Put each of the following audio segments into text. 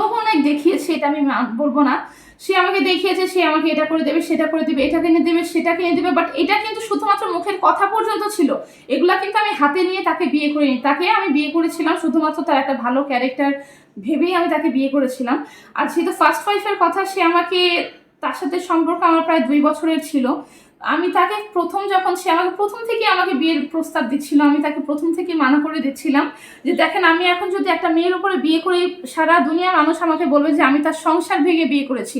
লোভ অনেক দেখিয়েছে, এটা আমি বলব না। সে আমাকে দেখিয়েছে, সে আমাকে এটা করে দেবে, সেটা করে দেবে, এটা কিনে দেবে, সেটা কিনে দেবে বাট এটা কিন্তু শুধুমাত্র মুখের কথা পর্যন্ত ছিল। এগুলা কিন্তু আমি হাতে নিয়ে তাকে বিয়ে করিনি। তাকে আমি বিয়ে করেছিলাম শুধুমাত্র তার একটা ভালো ক্যারেক্টার ভেবেই আমি তাকে বিয়ে করেছিলাম। আর যেহেতু ফার্স্ট ওয়াইফের কথা, সে আমাকে তার সাথে সম্পর্ক আমার প্রায় দুই বছরের ছিল। আমি তাকে প্রথম যখন সে আমাকে প্রথম থেকে আমাকে বিয়ের প্রস্তাব দিচ্ছিল, আমি তাকে প্রথম থেকে মানা করে দিচ্ছিলাম যে, দেখেন, আমি এখন যদি একটা মেয়ের উপরে বিয়ে করি সারা দুনিয়ার মানুষ আমাকে বলবে যে, আমি তার সংসার ভেঙে বিয়ে করেছি,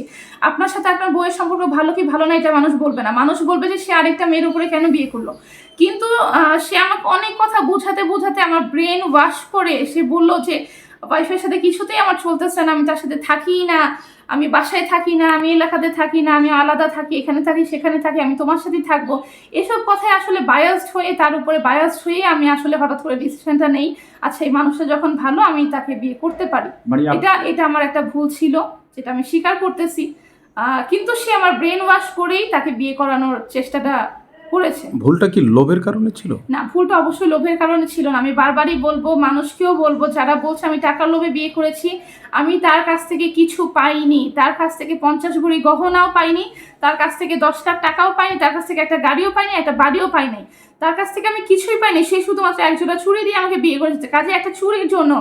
আপনার সাথে আপনার বইয়ের সম্পর্ক ভালো কি ভালো না, এটা মানুষ বলবে না। মানুষ বলবে যে, সে আরেকটা মেয়ের উপরে কেন বিয়ে করল? কিন্তু সে আমাকে অনেক কথা বোঝাতে বোঝাতে আমার ব্রেন ওয়াশ করে সে বলল যে ওয়াইফের সাথে কিছুতেই আমার চলতেছে না আমি তার সাথে থাকি না আমি বাসায় থাকি না আমি এলাকাতে থাকি না আমি আলাদা থাকি এখানে থাকি সেখানে থাকি আমি তোমার সাথেই থাকব। এসব কথায় আসলে বায়াসড হয়ে তার উপরে বায়াসড হয়ে আমি আসলে হঠাৎ করে ডিসিশনটা নেই। আচ্ছা এই মানুষটা যখন ভালো আমি তাকে বিয়ে করতে পারি। মানে এটা এটা আমার একটা ভুল ছিল যেটা আমি স্বীকার করতেছি। আহ, কিন্তু সে আমার ব্রেন ওয়াশ করেই তাকে বিয়ে করানোর চেষ্টাটা করেছে ভুলটা কি লোভের কারণে ছিল? না ভুলটা অবশ্যই লোভের কারণে ছিল না। আমি বারবারই বলব মানুষকেও বলব যারা বলছে আমি টাকার লোভে বিয়ে করেছি আমি তার কাছ থেকে কিছু পাইনি। তার কাছ থেকে পঞ্চাশ ভরি গহনাও পাইনি। তার কাছ থেকে দশ লাখ টাকাও পাইনি, তার কাছ থেকে একটা গাড়িও পাইনি, একটা বাড়িও পাইনি। তার কাছ থেকে আমি কিছুই পাইনি, সে শুধুমাত্র একজোড়া চুড়ি দিয়ে আমাকে বিয়ে করেছে। কাজে একটা চুরির জন্য।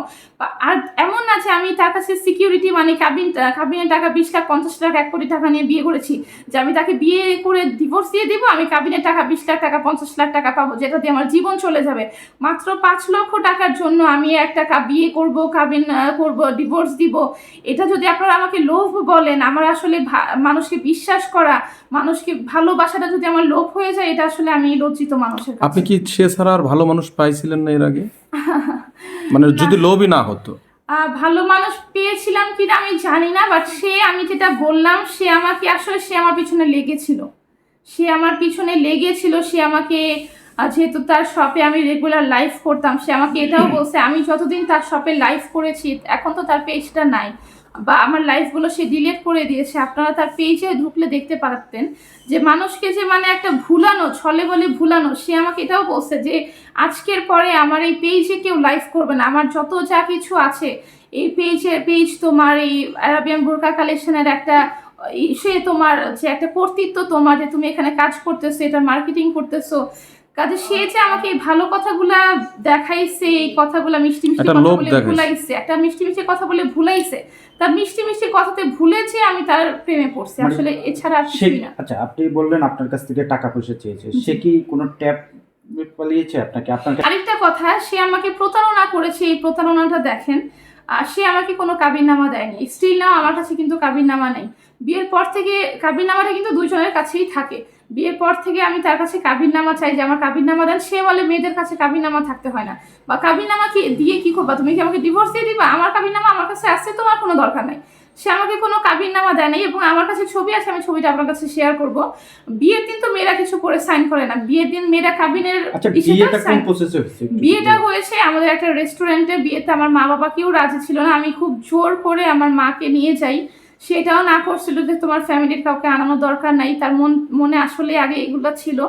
আর এমন না যে আমি তার কাছে সিকিউরিটি মানে কাবিন কাবিনের টাকা বিশ লাখ, পঞ্চাশ লাখ, এক কোটি টাকা নিয়ে বিয়ে করেছি, যে আমি তাকে বিয়ে করে ডিভোর্স দিয়ে দিব, আমি কাবিনের টাকা বিশ লাখ টাকা, পঞ্চাশ লাখ টাকা পাবো, যেটা দিয়ে আমার জীবন চলে যাবে। মাত্র পাঁচ লক্ষ টাকার জন্য আমি একটা বিয়ে করব কাবিন করব ডিভোর্স দিব। এটা যদি আপনারা আমাকে লোভ বলেন, আমার আসলে মানুষকে বিশ্বাস করা মানুষকে ভালোবাসাটা যদি আমার লোভ হয়ে যায় এটা আসলে আমি লজ্জিত মানুষের কাছে। আপনি কি সে ছাড়া আর ভালো মানুষ পাইছিলেন না এর আগে? মানে যদি লোভই না হতো। ভালো মানুষ পেয়েছিলাম কিনা আমি জানি না বাট সে আমি যেটা বললাম সে আমাকে আসলে সে আমার পিছনে লেগেছিল। সে আমার পিছনে লেগেছিল সে আমাকে যেহেতু তার শপে আমি রেগুলার লাইভ করতাম সে আমাকে এটাও বলছে আমি যতদিন তার শপে লাইভ করেছি এখন তো তার পেজটা নাই। বা আমার লাইফগুলো সে ডিলিট করে দিয়েছে, আপনারা তার পেজে ঢুকলে দেখতে পারতেন যে মানুষকে যে মানে একটা ভুলানো, ছলে বলে ভুলানো, সে আমাকে এটাও বলছে যে আজকের পরে আমার এই পেজে কেউ লাইভ করবে না, আমার যত যা কিছু আছে, এই পেজের পেজ তোমার এই অ্যারাবিয়ান বোরকা কালেকশনের একটা, সে তোমার যে একটা কর্তৃত্ব তোমার যে তুমি এখানে কাজ করতেছো এটা মার্কেটিং করতেছো কাজে সে যে আমাকে এই ভালো কথাগুলা দেখাইছে এই কথাগুলা মিষ্টি মিষ্টি কথা বলে ভুলাইছে একটা মিষ্টি মিষ্টি কথা বলে ভুলাইছে তার মিষ্টি মিষ্টি কথাতে ভুলেছে আমি তার প্রেমে পড়ছি মানে আসলে এছাড়া আর সে কিছুই না। আচ্ছা আপনি বললেন আপনার কাছ থেকে টাকা পয়সা চেয়েছে সে কি কোনো ট্যাপ পালিয়েছে আপনাকে? আপনার কাছে আরেকটা কথা সে আমাকে প্রতারণা করেছে এই প্রতারণাটা দেখেন আর সে আমাকে কোনো কাবিননামা দেয়নি। স্টিল নাও আমার কাছে কিন্তু কাবিননামা নেই। বিয়ের পর থেকে কাবিননামাটা কিন্তু দুজনের কাছেই থাকে। বিয়ের পর থেকে আমি তার কাছে কাবিননামা চাই যে আমার কাবিননামা দেন। সে বলে মেয়েদের কাছে কাবিননামা থাকতে হয় না। বা কাবিননামা কি দিয়ে কি করবা? তুমি কি আমাকে ডিভোর্স দিয়ে দিবা? আমার কাবিননামা আমার কাছে আসছে তোমার কোনো দরকার নাই। সে আমাকে কোনো কাবিননামা দেয় নাই এবং আমার কাছে ছবি আছে আমি ছবিটা আপনার কাছে শেয়ার করব। বিয়ের দিন তো মেয়েরা কিছু করে সাইন করে না। বিয়ের দিন মেয়েরা কাবিনের আচ্ছা বিয়েটা হয়েছে? আমাদের একটা রেস্টুরেন্টে বিয়েতে আমার মা বাবা কেউ রাজি ছিল না। আমি খুব জোর করে আমার মাকে নিয়ে যাই। সেটাও না করছিল যে তোমার ফ্যামিলির কাউকে আনানোর দরকার নাই। তার মন, মনে আসলে আগে এগুলো ছিল।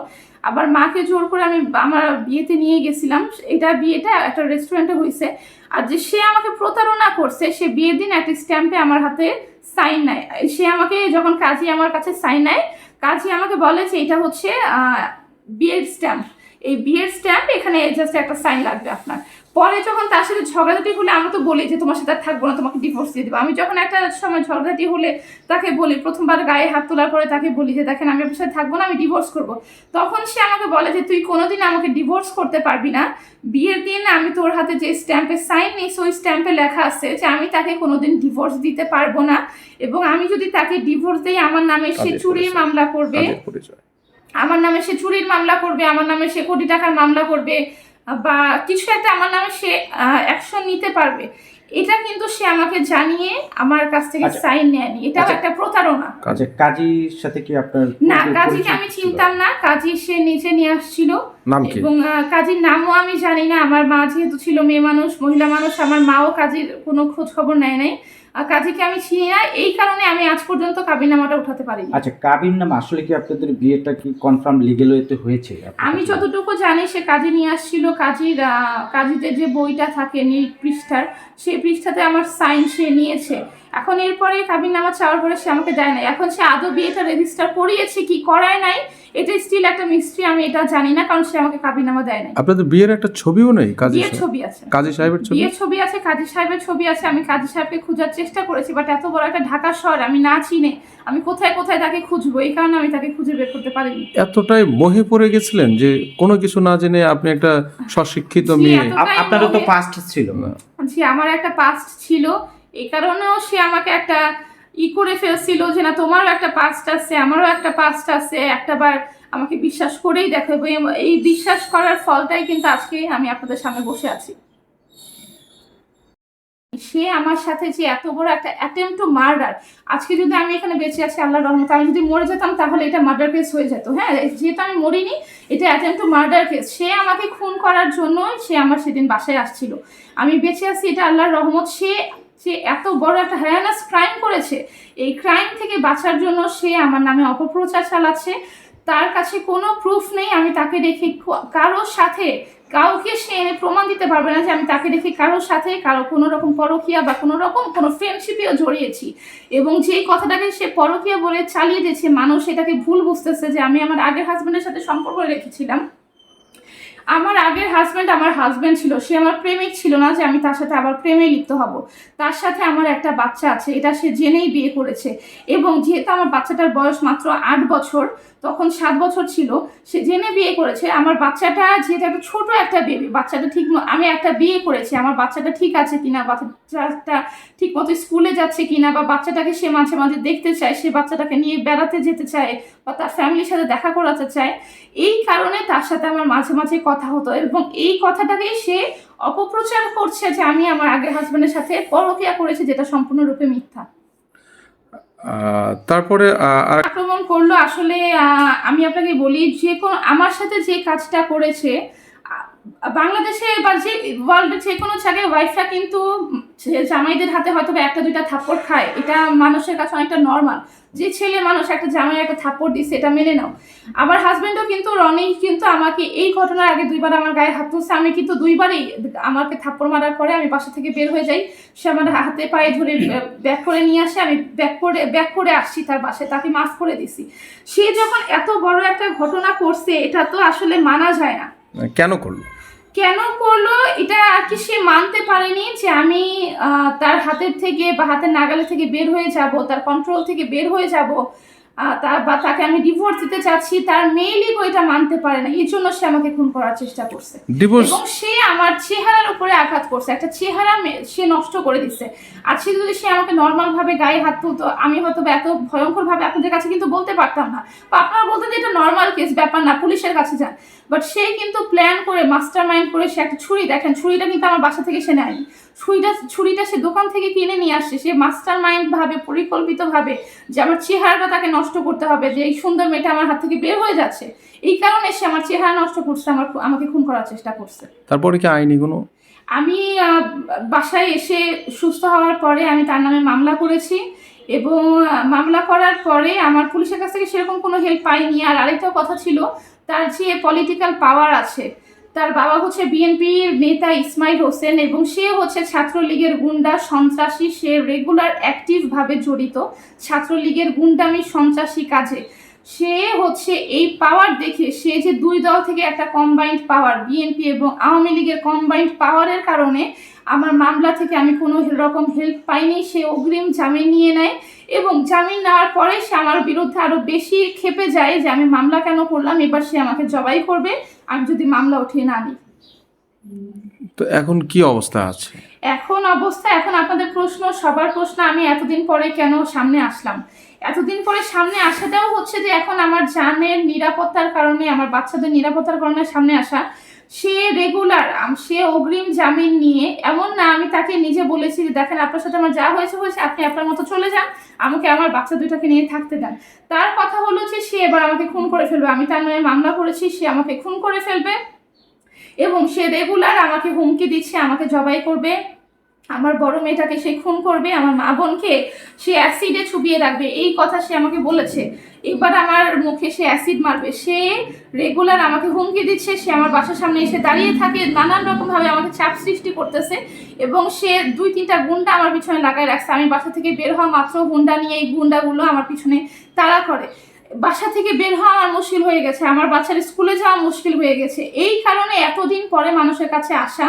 আবার মাকে জোর করে আমি আমার বিয়েতে নিয়ে গেছিলাম। এটা বিয়েটা একটা রেস্টুরেন্টে হয়েছে আর যে সে আমাকে প্রতারণা করছে, সে বিয়ের দিন একটা স্ট্যাম্পে আমার হাতে সাইন নেয়। সে আমাকে যখন কাজী আমার কাছে সাইন নেয়, কাজী আমাকে বলে যে এটা হচ্ছে বিয়ের স্ট্যাম্প এই বিয়ের স্ট্যাম্প এখানে জাস্ট একটা সাইন লাগবে আপনার। পরে যখন তার সাথে ঝগড়াঝাটি হলে আমরা তো বলি যে তোমার সাথে আর থাকব না তোমাকে ডিভোর্স দিয়ে দেবো। আমি যখন একটা সময় ঝগড়াঝাটি হলে তাকে বলি প্রথমবার গায়ে হাত তোলার পরে তাকে বলি যে দেখেন আমি আপনার সাথে থাকব না আমি ডিভোর্স করব। তখন সে আমাকে বলে যে তুই কোনোদিন আমাকে ডিভোর্স করতে পারবি না। বিয়ের দিন আমি তোর হাতে যে স্ট্যাম্পে সাইন নিস ওই স্ট্যাম্পে লেখা আছে যে আমি তাকে কোনোদিন ডিভোর্স দিতে পারব না এবং আমি যদি তাকে ডিভোর্স দিই আমার নামে সে চুরির মামলা করবে। আমার নামে সে চুরির মামলা করবে আমার নামে সে কোটি টাকার মামলা করবে। বা কিছু একটা আমার নামে সে অ্যাকশন নিতে পারবে এটা কিন্তু সে আমাকে জানিয়ে আমার কাছ থেকে আচ্ছা। সাইন নেয়নি এটাও আচ্ছা। একটা প্রতারণা আচ্ছা কাজীর সাথে কি আপনার না কাজীকে আমি? চিনতাম না কাজী সে নিচে নিয়ে আসছিল নাম কি? এবং কাজীর নামও আমি জানি না। আমার মা যেহেতু ছিল মেয়ে মানুষ মহিলা মানুষ আমার মাও কাজীর কোনো খোঁজ খবর নেয় নাই। কাজীকে আমি চিনি না এই কারণে আমি আজ পর্যন্ত কাবিনামাটা উঠাতে পারিনি। আচ্ছা কাবির নাম আসলে কি আপনাদের বিয়েটা কি কনফার্ম লিগেল ওয়েতে হয়েছে? আমি যতটুকু জানি সে কাজে নিয়ে আসছিল। কাজীর কাজীদের যে বইটা থাকে নীল পৃষ্ঠার সেই পৃষ্ঠাতে আমার সাইন সে নিয়েছে। এখন এরপরে কাবিন নামা চাওয়ার পরে সে আমাকে দেয় নাই। এখন সে আদৌ বিয়েটা রেজিস্টার করিয়েছে কি করায় নাই এটা স্টিল একটা মিস্ট্রি আমি এটা জানি না কারণ সে আমাকে কাবিন নামা দেয় নাই। আপনাদের বিয়ের একটা ছবিও নেই কাজী বিয়ের সাহেব- ছবি আছে। কাজী সাহেবের ছবি? বিয়ের ছবি আছে কাজী সাহেবের ছবি আছে আমি কাজী সাহেবকে খোঁজার চেষ্টা করেছি বাট এত বড় একটা ঢাকা শহর আমি না চিনে আমি কোথায় কোথায় তাকে খুঁজবো এই কারণে আমি তাকে খুঁজে বের করতে পারিনি। এতটাই মোহে পড়ে গেছিলেন যে কোনো কিছু না জেনে আপনি একটা স্বশিক্ষিত জি, মেয়ে। আপ- আপনারও তো পাস্ট ছিল। জি আমার একটা পাস্ট ছিল এই কারণেও সে আমাকে একটা ই করে ফেলছিল যে না, তোমারও একটা পাস্ট আছে, আমারও একটা পাস্ট আছে। একটা বার আমাকে বিশ্বাস করেই দেখো, এবং এই বিশ্বাস করার ফলটাই কিন্তু আজকে আমি আপনাদের সামনে বসে আছি। সে আমার সাথে যে এত বড় একটা অ্যাটেম্প টু মার্ডার আজকে যদি আমি এখানে বেঁচে আছি, আল্লাহর রহমতে, আমি যদি মরে যেতাম, তাহলে এটা মার্ডার কেস হয়ে যেত। হ্যাঁ যেহেতু আমি মরিনি, এটা অ্যাটেম্প টু মার্ডার কেস সে আমাকে খুন করার জন্য সে আমার সেদিন বাসায় আসছিল। আমি বেঁচে আছি, এটা আল্লাহর রহমত। সে সে এত বড় একটা হ্যারানাস ক্রাইম করেছে, এই ক্রাইম থেকে বাঁচার জন্য সে আমার নামে অপপ্রচার চালাচ্ছে, তার কাছে কোনো প্রুফ নেই, আমি তাকে রেখে কারোর সাথে কাউকে সে এনে প্রমাণ দিতে পারবে না যে আমি তাকে রেখে কারোর সাথে কারও কোনো রকম পরকিয়া বা কোনো রকম কোনো ফ্রেন্ডশিপেও জড়িয়েছি। এবং যেই কথাটাকে সে পরকিয়া বলে চালিয়ে দিয়েছে, মানুষ এটাকে ভুল বুঝতেছে যে আমি আমার আগের হাজব্যান্ডের সাথে সম্পর্ক রেখেছিলাম। আমার আগের হাজব্যান্ড আমার হাজব্যান্ড ছিল। সে আমার প্রেমিক ছিল না যে আমি তার সাথে আবার প্রেমে লিপ্ত হব। তার সাথে আমার একটা বাচ্চা আছে, এটা সে জেনেই বিয়ে করেছে। এবং যেহেতু আমার বাচ্চাটার বয়স মাত্র আট বছর, তখন সাত বছর ছিল, সে জেনে বিয়ে করেছে। আমার বাচ্চাটা যেহেতু একটা ছোট একটা বেবি বাচ্চাটা ঠিক আমি একটা বিয়ে করেছি, আমার বাচ্চাটা ঠিক আছে কিনা, বাচ্চাটা ঠিক মতো স্কুলে যাচ্ছে কিনা, বা বাচ্চাটাকে সে মাঝে মাঝে দেখতে চায়, সে বাচ্চাটাকে নিয়ে বেড়াতে যেতে চায়, বা তার ফ্যামিলির সাথে দেখা করাতে চায়, এই কারণে তার সাথে আমার মাঝে মাঝে কথা হতো এবং এই কথাটাকেই সে অপপ্রচার করছে যে আমি আমার আগের হাজবেন্ডের সাথে পরকিয়া করেছি যেটা সম্পূর্ণরূপে মিথ্যা। তারপরে আক্রমণ করল আসলে আহ, আমি আপনাকে বলি যে কোনো আমার সাথে যে কাজটা করেছে বাংলাদেশে বা যে ওয়ার্ল্ডের যে কোনো জায়গায় ওয়াইফরা কিন্তু জামাইদের হাতে হয়তো একটা, দুইটা থাপ্পড় খায়, এটা মানুষের কাছে অনেকটা নর্মাল যে ছেলে মানুষ একটা জামাই একটা থাপ্পড় দিচ্ছে এটা মেনে নাও। আমার হাজব্যান্ডও কিন্তু, রনি কিন্তু আমাকে এই ঘটনার আগে দুইবার আমার গায়ে হাত তুলছে। আমি কিন্তু দুইবারই আমাকে থাপ্পড় মারার পরে আমি বাসা থেকে বের হয়ে যাই। সে আমার হাতে পায়ে ধরে ব্যাক করে নিয়ে আসে। আমি ব্যাক করে ব্যাক করে আসছি তার বাসায়, তাকে মাফ করে দিছি। সে যখন এত বড় একটা ঘটনা করছে, এটা তো আসলে মানা যায় না। কেন করল? কেন করল এটা আর কি সে মানতে পারেনি যে আমি তার হাতের থেকে বা হাতের নাগালে থেকে বের হয়ে যাব, তার কন্ট্রোল থেকে বের হয়ে যাব। বা তাকে আমি ডিভোর্স দিতে চাচ্ছি তার মেয়েলি এটা মানতে পারে না এই জন্য সে আমাকে খুন করার চেষ্টা করছে। এবং সে আমার চেহারার উপরে আঘাত করছে একটা চেহারা সে নষ্ট করে দিচ্ছে। আজকে যদি সে আমাকে নর্মাল ভাবে গায়ে হাত তুলতো আমি হয়তো এত ভয়ঙ্কর ভাবে আপনাদের কাছে কিন্তু বলতে পারতাম না। বা আপনারা বলতে যে এটা নর্মাল কেস ব্যাপার না পুলিশের কাছে যান। বাট সে কিন্তু প্ল্যান করে মাস্টার মাইন্ড করে সে একটা ছুরি দেখেন ছুরিটা কিন্তু আমার বাসা থেকে সে নেয়নি। ছুরিটা ছুরিটা সে দোকান থেকে কিনে নিয়ে আসছে। সে মাস্টার মাইন্ড ভাবে পরিকল্পিত ভাবে যে আমার চেহারাটা তাকে নষ্ট করতে হবে যে এই সুন্দর মেয়েটা আমার হাত থেকে বের হয়ে যাচ্ছে। এই কারণে সে আমার চেহারা নষ্ট করছে আমার আমাকে খুন করার চেষ্টা করছে। তারপরে কি আইনি কোনো? আমি বাসায় এসে সুস্থ হওয়ার পরে আমি তার নামে মামলা করেছি এবং মামলা করার পরে আমার পুলিশের কাছ থেকে সেরকম কোনো হেল্প পাইনি। আর আরেকটা কথা ছিল তার যে পলিটিক্যাল পাওয়ার আছে তার বাবা হচ্ছে বিএনপির নেতা ইসমাইল হোসেন এবং সে হচ্ছে ছাত্রলীগের গুন্ডা, সন্ত্রাসী। সে রেগুলার অ্যাক্টিভভাবে জড়িত ছাত্রলীগের গুন্ডামি, সন্ত্রাসী কাজে। সে হচ্ছে এই পাওয়ার দেখে সে যে দুই দল থেকে একটা কম্বাইন্ড পাওয়ার বিএনপি এবং আওয়ামী লীগের কম্বাইন্ড পাওয়ারের কারণে আমার মামলা থেকে আমি কোনো রকম হেল্প পাইনি। সে অগ্রিম জামিন নিয়ে নেয়। এবং জামিন নেওয়ার পরে সে আমার বিরুদ্ধে আরও বেশি খেপে যায় যে আমি মামলা কেন করলাম এবার সে আমাকে জবাই করবে আমি যদি মামলা উঠিয়ে না নিই তো এখন কি অবস্থা আছে? এখন অবস্থা এখন আপনাদের প্রশ্ন সবার প্রশ্ন আমি এতদিন পরে কেন সামনে আসলাম? এতদিন পরে সামনে আসাটাও হচ্ছে যে এখন আমার জানের নিরাপত্তার কারণে আমার বাচ্চাদের নিরাপত্তার কারণে সামনে আসা সে রেগুলার সে অগ্রিম জামিন নিয়ে, এমন না আমি তাকে নিজে বলেছি যে, দেখেন আপনার সাথে আমার যা হয়েছে হয়েছে, আপনি আপনার মতো চলে যান, আমাকে আমার বাচ্চা দুইটাকে নিয়ে থাকতে দেন। তার কথা হলো যে, সে এবার আমাকে খুন করে ফেলবে। আমি তার নয় মামলা করেছি, সে আমাকে খুন করে ফেলবে এবং সে রেগুলার আমাকে হুমকি দিচ্ছে, আমাকে জবাই করবে। আমার বড় মেয়েটাকে সে খুন করবে, আমার মা বোনকে সে অ্যাসিডে চুবিয়ে রাখবে, এই কথা সে আমাকে বলেছে। এবার আমার মুখে সে অ্যাসিড মারবে, সে রেগুলার আমাকে হুমকি দিচ্ছে, সে আমার বাসার সামনে এসে দাঁড়িয়ে থাকে, নানান রকমভাবে আমাকে চাপ সৃষ্টি করতেছে এবং সে দুই তিনটা গুন্ডা আমার পিছনে লাগায় রাখছে। আমি বাসা থেকে বের হওয়া মাত্র গুন্ডা নিয়ে এই গুন্ডাগুলো আমার পিছনে তাড়া করে। বাসা থেকে বের হওয়া মুশকিল হয়ে গেছে আমার বাচ্চার স্কুলে যাওয়া মুশকিল হয়ে গেছে। এই কারণে এতদিন পরে মানুষের কাছে আসা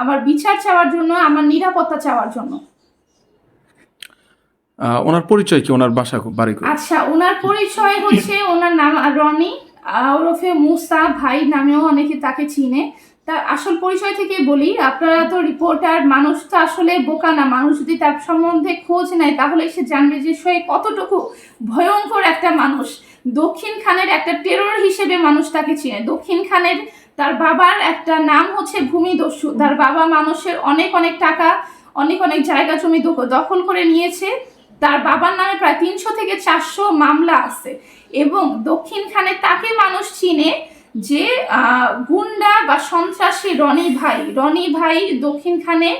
আমার বিচার চাওয়ার জন্য আমার নিরাপত্তা চাওয়ার জন্য। ওনার পরিচয় কি? ওনার বাসা বাড়ি আচ্ছা ওনার পরিচয় হচ্ছে ওনার নাম রনি ওরফে মুসা ভাই নামেও অনেকে তাকে চিনে। তার আসল পরিচয় থেকে বলি, আপনারা তো রিপোর্টার মানুষ তো আসলে বোকা না। মানুষ যদি তার সম্বন্ধে খোঁজ নেয়, তাহলে সে জানবে যে সে কতটুকু ভয়ঙ্কর একটা মানুষ। দক্ষিণ খানের একটা টেরর হিসেবে মানুষ তাকে চিনে। দক্ষিণ খানের তার বাবার একটা নাম হচ্ছে ভূমিদস্যু। তার বাবা মানুষের অনেক অনেক টাকা, অনেক অনেক জায়গা জমি দখ- দখল করে নিয়েছে। তার বাবার নামে প্রায় তিনশো থেকে চারশো মামলা আছে। এবং দক্ষিণখানে তাকে মানুষ চিনে যে গুন্ডা বা সন্ত্রাসী রনি ভাই রনি ভাই দক্ষিণখানে,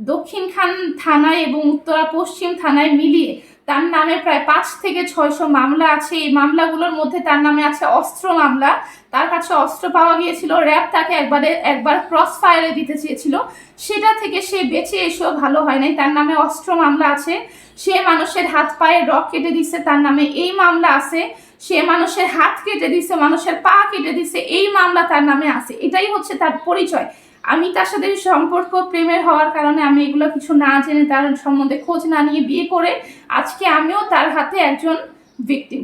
দক্ষিণখান থানায় এবং উত্তরা পশ্চিম থানায় মিলিয়ে তার নামে প্রায় পাঁচ থেকে ছয়শো মামলা আছে। এই মামলাগুলোর মধ্যে তার নামে আছে অস্ত্র মামলা। তার কাছে অস্ত্র পাওয়া গিয়েছিল, র্যাব তাকে একবারে, একবার ক্রস ফায়ারে দিতে চেয়েছিল। সেটা থেকে সে বেঁচে এসেও ভালো হয় নাই। তার নামে অস্ত্র মামলা আছে। সে মানুষের হাত পায়ে রক কেটে দিচ্ছে তার নামে এই মামলা আছে। সে মানুষের হাত কেটে দিচ্ছে মানুষের পা কেটে দিচ্ছে এই মামলা তার নামে আছে। এটাই হচ্ছে তার পরিচয়। আমি তার সাথে সম্পর্ক, প্রেমের হওয়ার কারণে আমি এগুলো কিছু না জেনে তার সম্বন্ধে খোঁজ না নিয়ে বিয়ে করে আজকে আমিও তার হাতে একজন ভিকটিম